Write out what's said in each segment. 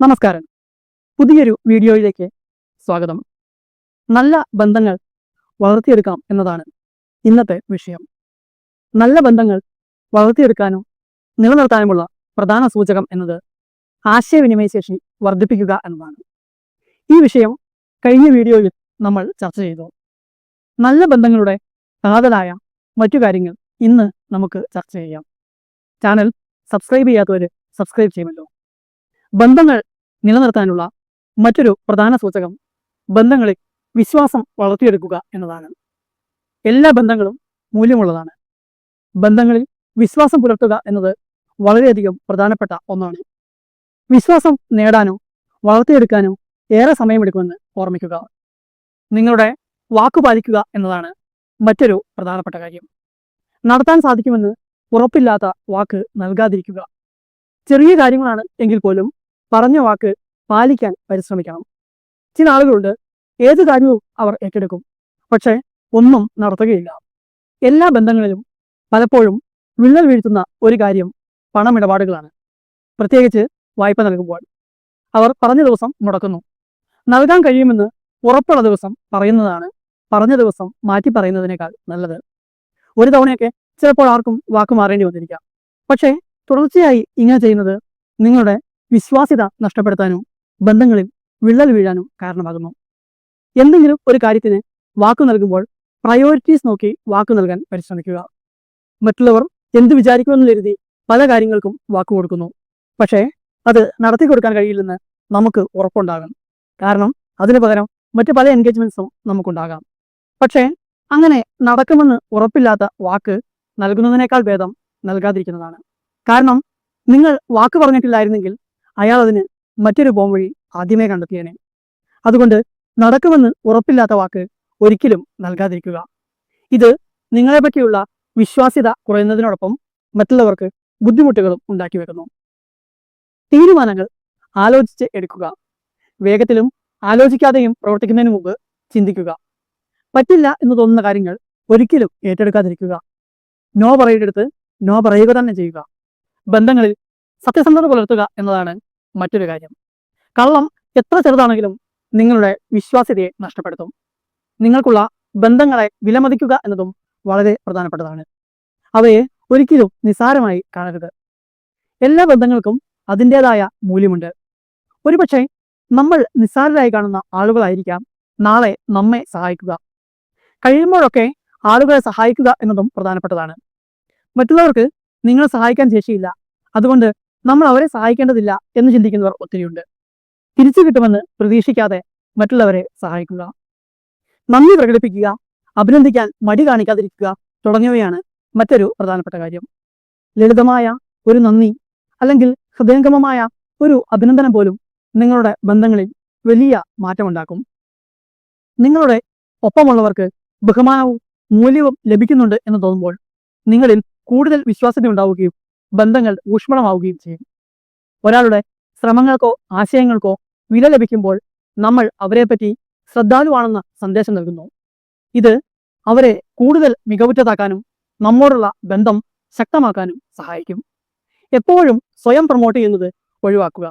നമസ്കാരം. പുതിയൊരു വീഡിയോയിലേക്ക് സ്വാഗതം. നല്ല ബന്ധങ്ങൾ വളർത്തിയെടുക്കാം എന്നതാണ് ഇന്നത്തെ വിഷയം. നല്ല ബന്ധങ്ങൾ വളർത്തിയെടുക്കാനും നിലനിർത്താനുമുള്ള പ്രധാന സൂചകം എന്നത് ആശയവിനിമയ ശേഷി വർദ്ധിപ്പിക്കുക എന്നതാണ്. ഈ വിഷയം കഴിഞ്ഞ വീഡിയോയിൽ നമ്മൾ ചർച്ച ചെയ്തു. നല്ല ബന്ധങ്ങളുടെ കാതലായ മറ്റു കാര്യങ്ങൾ ഇന്ന് നമുക്ക് ചർച്ച ചെയ്യാം. ചാനൽ സബ്സ്ക്രൈബ് ചെയ്യാത്തവർ സബ്സ്ക്രൈബ് ചെയ്യുമല്ലോ. ബന്ധങ്ങൾ നിലനിർത്താനുള്ള മറ്റൊരു പ്രധാന സൂചകം ബന്ധങ്ങളിൽ വിശ്വാസം വളർത്തിയെടുക്കുക എന്നതാണ്. എല്ലാ ബന്ധങ്ങളും മൂല്യമുള്ളതാണ്. ബന്ധങ്ങളിൽ വിശ്വാസം പുലർത്തുക എന്നത് വളരെയധികം പ്രധാനപ്പെട്ട ഒന്നാണ്. വിശ്വാസം നേടാനോ വളർത്തിയെടുക്കാനോ ഏറെ സമയമെടുക്കുമെന്ന് ഓർമ്മിക്കുക. നിങ്ങളുടെ വാക്കു പാലിക്കുക എന്നതാണ് മറ്റൊരു പ്രധാനപ്പെട്ട കാര്യം. നടത്താൻ സാധിക്കുമെന്ന് ഉറപ്പില്ലാത്ത വാക്ക് നൽകാതിരിക്കുക. ചെറിയ കാര്യങ്ങളാണ് എങ്കിൽ പോലും പറഞ്ഞ വാക്ക് പാലിക്കാൻ പരിശ്രമിക്കണം. ചില ആളുകളുണ്ട് ഏത് കാര്യവും അവർ ഏറ്റെടുക്കും പക്ഷേ ഒന്നും നടത്തുകയില്ല. എല്ലാ ബന്ധങ്ങളിലും പലപ്പോഴും വിള്ളൽ വീഴ്ത്തുന്ന ഒരു കാര്യം പണമിടപാടുകളാണ്. പ്രത്യേകിച്ച് വായ്പ നൽകുമ്പോൾ. അവർ പറഞ്ഞ ദിവസം മുടക്കുന്നു. നൽകാൻ കഴിയുമെന്ന് ഉറപ്പുള്ള ദിവസം പറയുന്നതാണ്. പറഞ്ഞ ദിവസം മാറ്റി പറയുന്നതിനേക്കാൾ നല്ലത്. ഒരു തവണയൊക്കെ ചിലപ്പോൾ ആർക്കും വാക്ക് മാറേണ്ടി വന്നിരിക്കാം. പക്ഷേ തുടർച്ചയായി ഇങ്ങനെ ചെയ്യുന്നത് നിങ്ങളുടെ വിശ്വാസ്യത നഷ്ടപ്പെടുത്താനോ ബന്ധങ്ങളിൽ വിള്ളൽ വീഴാനോ കാരണമാകുന്നു. എന്തെങ്കിലും ഒരു കാര്യത്തിന് വാക്കു നൽകുമ്പോൾ പ്രയോറിറ്റീസ് നോക്കി വാക്കു നൽകാൻ പരിശ്രമിക്കുക. മറ്റുള്ളവർ എന്ത് വിചാരിക്കുമെന്ന് കരുതി പല കാര്യങ്ങൾക്കും വാക്കു കൊടുക്കുന്നു. പക്ഷേ അത് നടത്തി കൊടുക്കാൻ കഴിയില്ലെന്ന് നമുക്ക് ഉറപ്പുണ്ടാകും. കാരണം അതിനു പകരം മറ്റു പല എൻഗേജ്മെന്റ്സും നമുക്കുണ്ടാകാം. പക്ഷേ അങ്ങനെ നടക്കുമെന്ന് ഉറപ്പില്ലാത്ത വാക്ക് നൽകുന്നതിനേക്കാൾ ഭേദം നൽകാതിരിക്കുന്നതാണ്. കാരണം നിങ്ങൾ വാക്ക് പറഞ്ഞിട്ടില്ലായിരുന്നെങ്കിൽ അയാൾ അതിന് മറ്റൊരു പോം വഴി ആദ്യമേ കണ്ടെത്തിയേനെ. അതുകൊണ്ട് നടക്കുമെന്ന് ഉറപ്പില്ലാത്ത വാക്ക് ഒരിക്കലും നൽകാതിരിക്കുക. ഇത് നിങ്ങളെ നിങ്ങളെപ്പറ്റിയുള്ള വിശ്വാസ്യത കുറയുന്നതിനോടൊപ്പം മറ്റുള്ളവർക്ക് ബുദ്ധിമുട്ടുകളും ഉണ്ടാക്കി വെക്കുന്നു. തീരുമാനങ്ങൾ ആലോചിച്ച് എടുക്കുക. വേഗത്തിലും ആലോചിക്കാതെയും പ്രവർത്തിക്കുന്നതിന് മുമ്പ് ചിന്തിക്കുക. പറ്റില്ല എന്ന് തോന്നുന്ന കാര്യങ്ങൾ ഒരിക്കലും ഏറ്റെടുക്കാതിരിക്കുക. നോ പറയെടുത്ത് നോ പറയുക തന്നെ ചെയ്യുക. ബന്ധങ്ങളിൽ സത്യസന്ധത പുലർത്തുക എന്നതാണ് മറ്റൊരു കാര്യം. കള്ളം എത്ര ചെറുതാണെങ്കിലും നിങ്ങളുടെ വിശ്വാസ്യതയെ നഷ്ടപ്പെടുത്തും. നിങ്ങൾക്കുള്ള ബന്ധങ്ങളെ വിലമതിക്കുക എന്നതും വളരെ പ്രധാനപ്പെട്ടതാണ്. അവയെ ഒരിക്കലും നിസാരമായി കാണരുത്. എല്ലാ ബന്ധങ്ങൾക്കും അതിന്റെതായ മൂല്യമുണ്ട്. ഒരുപക്ഷെ നമ്മൾ നിസ്സാരരായി കാണുന്ന ആളുകളായിരിക്കാം നാളെ നമ്മെ സഹായിക്കുക. കഴിയുമ്പോഴൊക്കെ ആളുകളെ സഹായിക്കുക എന്നതും പ്രധാനപ്പെട്ടതാണ്. മറ്റുള്ളവർക്ക് നിങ്ങളെ സഹായിക്കാൻ ശേഷിയില്ല. അതുകൊണ്ട് നമ്മൾ അവരെ സഹായിക്കേണ്ടതില്ല എന്ന് ചിന്തിക്കുന്നവർ ഒത്തിരിയുണ്ട്. തിരിച്ചു കിട്ടുമെന്ന് പ്രതീക്ഷിക്കാതെ മറ്റുള്ളവരെ സഹായിക്കുക. നന്ദി പ്രകടിപ്പിക്കുക അഭിനന്ദിക്കാൻ മടി കാണിക്കാതിരിക്കുക തുടങ്ങിയവയാണ് മറ്റൊരു പ്രധാനപ്പെട്ട കാര്യം. ലളിതമായ ഒരു നന്ദി അല്ലെങ്കിൽ ഹൃദയംഗമമായ ഒരു അഭിനന്ദനം പോലും നിങ്ങളുടെ ബന്ധങ്ങളിൽ വലിയ മാറ്റമുണ്ടാക്കും. നിങ്ങളുടെ ഒപ്പമുള്ളവർക്ക് ബഹുമാനവും മൂല്യവും ലഭിക്കുന്നുണ്ട് എന്ന് തോന്നുമ്പോൾ നിങ്ങളിൽ കൂടുതൽ വിശ്വാസ്യത ഉണ്ടാവുകയും ബന്ധങ്ങൾ ഊഷ്മളമാവുകയും ചെയ്യും. ഒരാളുടെ ശ്രമങ്ങൾക്കോ ആശയങ്ങൾക്കോ വില ലഭിക്കുമ്പോൾ നമ്മൾ അവരെപ്പറ്റി ശ്രദ്ധാലുവാണെന്ന സന്ദേശം നൽകുന്നു. ഇത് അവരെ കൂടുതൽ മികവുറ്റതാക്കാനും നമ്മോടുള്ള ബന്ധം ശക്തമാക്കാനും സഹായിക്കും. എപ്പോഴും സ്വയം പ്രൊമോട്ട് ചെയ്യുന്നത് ഒഴിവാക്കുക.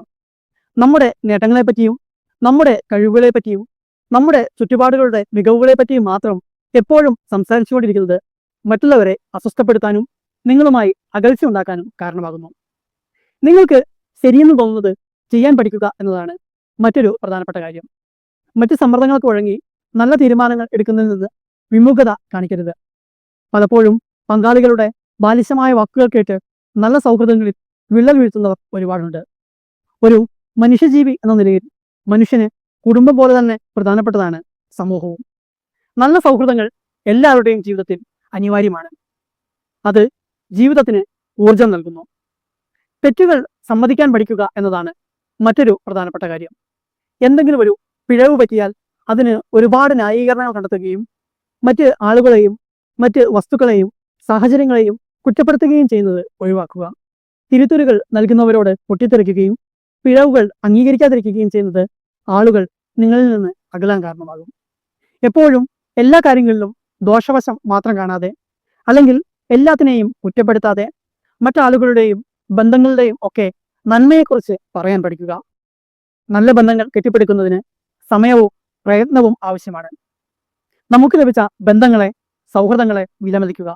നമ്മുടെ നേട്ടങ്ങളെപ്പറ്റിയും നമ്മുടെ കഴിവുകളെപ്പറ്റിയും നമ്മുടെ ചുറ്റുപാടുകളുടെ മികവുകളെപ്പറ്റിയും മാത്രം എപ്പോഴും സംസാരിച്ചുകൊണ്ടിരിക്കുന്നത് മറ്റുള്ളവരെ അസ്വസ്ഥപ്പെടുത്താനും നിങ്ങളുമായി അകൽച്ച ഉണ്ടാക്കാനും കാരണമാകുന്നു. നിങ്ങൾക്ക് ശരിയെന്ന് തോന്നുന്നത് ചെയ്യാൻ പഠിക്കുക എന്നതാണ് മറ്റൊരു പ്രധാനപ്പെട്ട കാര്യം. മറ്റ് സമ്മർദ്ദങ്ങൾക്ക് വഴങ്ങി നല്ല തീരുമാനങ്ങൾ എടുക്കുന്നതിൽ നിന്ന് വിമുഖത കാണിക്കരുത്. പലപ്പോഴും പങ്കാളികളുടെ ബാലിശമായ വാക്കുകൾ കേട്ട് നല്ല സൗഹൃദങ്ങളിൽ വിള്ളൽ വീഴ്ത്തുന്നവർ ഒരുപാടുണ്ട്. ഒരു മനുഷ്യജീവി എന്ന നിലയിൽ മനുഷ്യന് കുടുംബം പോലെ തന്നെ പ്രധാനപ്പെട്ടതാണ് സമൂഹവും. നല്ല സൗഹൃദങ്ങൾ എല്ലാവരുടെയും ജീവിതത്തിൽ അനിവാര്യമാണ്. അത് ജീവിതത്തിന് ഊർജം നൽകുന്നു. തെറ്റുകൾ സമ്മതിക്കാൻ പഠിക്കുക എന്നതാണ് മറ്റൊരു പ്രധാനപ്പെട്ട കാര്യം. എന്തെങ്കിലും ഒരു പിഴവ് പറ്റിയാൽ അതിന് ഒരുപാട് ന്യായീകരണങ്ങൾ കണ്ടെത്തുകയും മറ്റ് ആളുകളെയും മറ്റ് വസ്തുക്കളെയും സാഹചര്യങ്ങളെയും കുറ്റപ്പെടുത്തുകയും ചെയ്യുന്നത് ഒഴിവാക്കുക. തിരുത്തലുകൾ നൽകുന്നവരോട് പൊട്ടിത്തെറിക്കുകയും പിഴവുകൾ അംഗീകരിക്കാതിരിക്കുകയും ചെയ്യുന്നത് ആളുകൾ നിങ്ങളിൽ നിന്ന് അകലാൻ കാരണമാകും. എപ്പോഴും എല്ലാ കാര്യങ്ങളിലും ദോഷവശം മാത്രം കാണാതെ അല്ലെങ്കിൽ എല്ലാത്തിനെയും കുറ്റപ്പെടുത്താതെ മറ്റാളുകളുടെയും ബന്ധങ്ങളുടെയും ഒക്കെ നന്മയെക്കുറിച്ച് പറയാൻ പഠിക്കുക. നല്ല ബന്ധങ്ങൾ കെട്ടിപ്പടുക്കുന്നതിന് സമയവും പ്രയത്നവും ആവശ്യമാണ്. നമുക്ക് ലഭിച്ച ബന്ധങ്ങളെ സൗഹൃദങ്ങളെ വിലമതിക്കുക.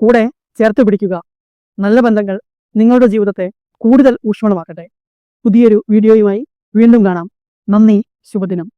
കൂടെ ചേർത്ത് പിടിക്കുക. നല്ല ബന്ധങ്ങൾ നിങ്ങളുടെ ജീവിതത്തെ കൂടുതൽ ഊഷ്മളമാക്കട്ടെ. പുതിയൊരു വീഡിയോയുമായി വീണ്ടും കാണാം. നന്ദി ശുഭദിനം.